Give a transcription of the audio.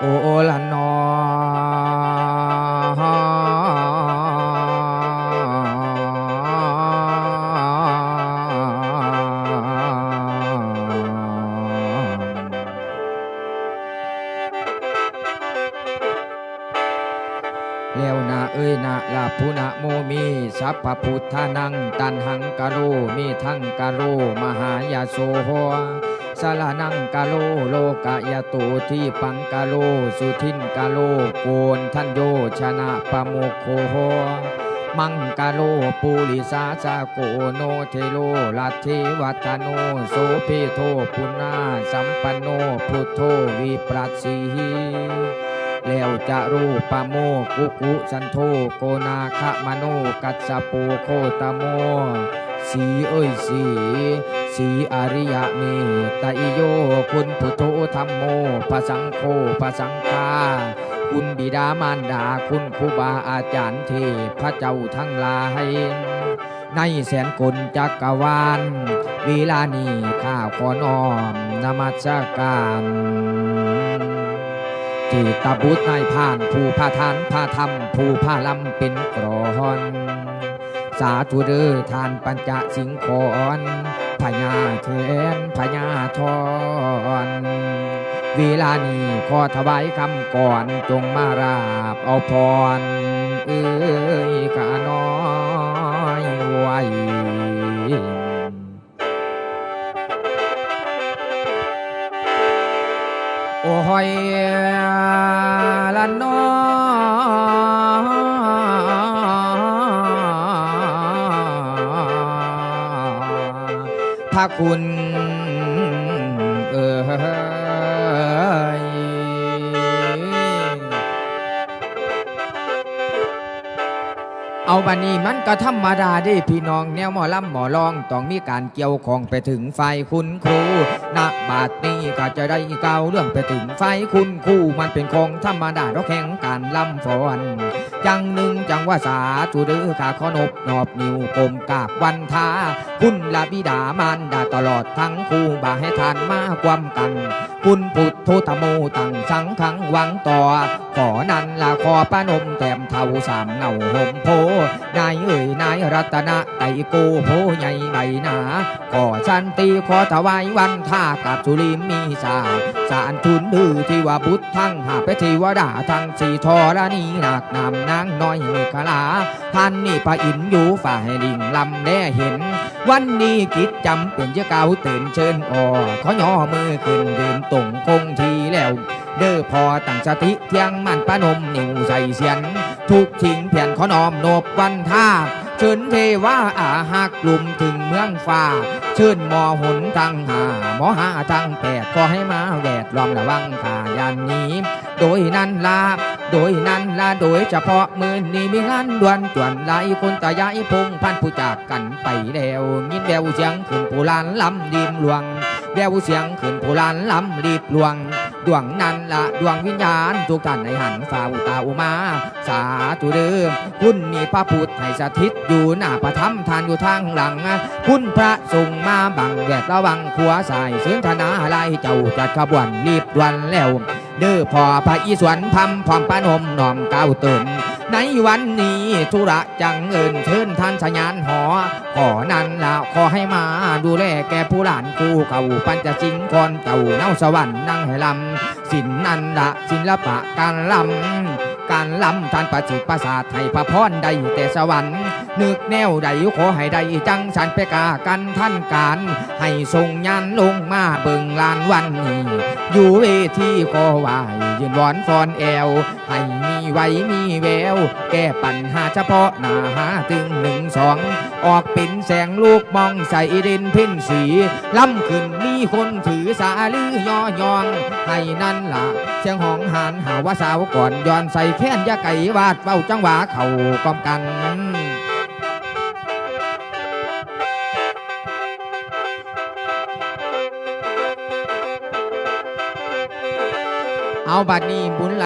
โอละนอแล้วนะเอ้ยนะลาภุนะโมมีสัพพพุทธานัง ตันหังกะโรมีทั้งกะโรมหายาโสโห สารนังกาโลโลกะยะโตที่ปังกาโลสุทินกาโลโกนทันโยชนะปะโมโคโหมังกาโลปุริสาสาโกโนเทโลลัทธิวัฒโนโสเพโทปุณาสัมปันโนพุทโธวิปรัสสีแล้วจะรูปะโมกุกุสันโธโกนาคะมโนกัสสปูโคตโม สีเอ้ยสีสีอริยเมตไตโย คุณพุทโธธรรมโมพระสังโฆพระสังฆาคุณบิดามารดาคุณครูบาอาจารย์เทพระเจ้าทั้งหลายในแสนกลจักรวาลเวลานี้ข้าขอน้อมนมัสการที่ตบุตรนายผ่าน ผู้พาทานพาธรรม ผู้พาลำเป็นกรอน สาธุเดอทานปัญจสิงขอนพญาเทนพญาทอนเวลานี้ขอถวายคำก่อนจงมาราบเอาพร เอ้ยกะน้อยไว้โอ้ย ระคุณเอ่ยเอาบันนี้มันก็ธรรมดาด้พี่น้องแนวหมอลำหมอลองต้องมีการเกี่ยวของไปถึงไฟคุณครูณบาดนี้ก็จะได้เก่าเรื่องไปถึงไฟคุณครูมันเป็นของธรรมดาเราแข่งการลำฟอน จังหนึ่งจังว่าสาธุเดือขาขอนบนอบนิวกลมกาบวันทาคุณละบิดามารดาตลอดทั้งคู่บาให้ทานมาความกัน คุณพุทโธธโมตั้งสังขังวังต่อ ขอนันละขอปนมแต้มเท่าสามเงาห่มโพ นายเอ่ยนายรัตนะไตโกโพใหญ่ใบหนาขอชันตีขอถวายวันท่ากับสุริมมีสาสารทุนดือที่ว่าบุตรทั้งหาไปเทวดาทั้งสี่ทอระนีหนักนำนางน้อยเมฆลาท่านนี่พระอินอยู่ฝ่ายลิงลำแน่เห็น วันนี้กิจจำเป็นเจ้าเก่าตื่นเชิญออขอย่อมือขึ้นเดินตรงคงทีแล้ว เด้อพอตั้งสติเที่ยงมันประนมนิ้วใส่เสียน ทุกทิ้งเพียนขอนอมนบวันท่าเชิญเทว่าอาหักกลุ่มถึงเมืองฟ้า เชิญหมอหุนทั้งหาหมอหาทั้งแปดก็ให้มาแวดล้อมระวังขายันนี้ โดยนั้นลา โดยนั้นลาโดยเฉพาะมือนี้มีงานด่วนจวนหลายคนตายายพงพันผู้จากกันไปแล้วยินแววเสียงขึ้นผู้ลานลำดิมหลวงแววเสียงขึ้นผู้ลานลำรีบหลวง ดวงนั้นละดวงวิญญาณทุกท่านในหันฝ่าอุตาอุมา สาธุเดิมคุณมีพระพุทธให้สถิตอยู่หน้าประทับทานอยู่ทางหลัง คุณพระทรงมาบังแดดระวังขัวสายเสืนธนาอะไรเจ้าจัดขบวนรีบด่วนแล้ว เด้อพอพระอีสวนพำพร้อมปานมน้อมก้าวตื่นในวันนี้ธุระจังเอิญเชิญท่านสยานหอ ขอนั้นละขอให้มาดูแลแก่ผู้หลานคู่เขาปัญจสิงคอนเจ้าเน่าสวรรค์นั่งให้ลำสินนันละศิลปะการลำการลำท่านประจิตประสาทให้พระพรได้แต่สวรรค์ นึกแนวใดขอให้ได้จังสันไปกากันท่านการ ให้ทรงยันลงมาเบิ่งลานวันนี้อยู่เวทีขอไหวยืนวอนฟอนแอว ให้มีไว้มีแวว แก้ปัญหาเฉพาะหน้าหาตึงหนึ่งสองออกเป็นแสงลูกมองใส่ดินเพ่นสีล้ำขึ้นมีคนถือสาลือย่อยอง ให้นั่นล่ะเสียงหองหานหาว่าสาวก่อนย้อนใส่แค้นยาไก่วาดเฝ้าจังหวะเข่ากอมกัน เอาบัดนี้บุญ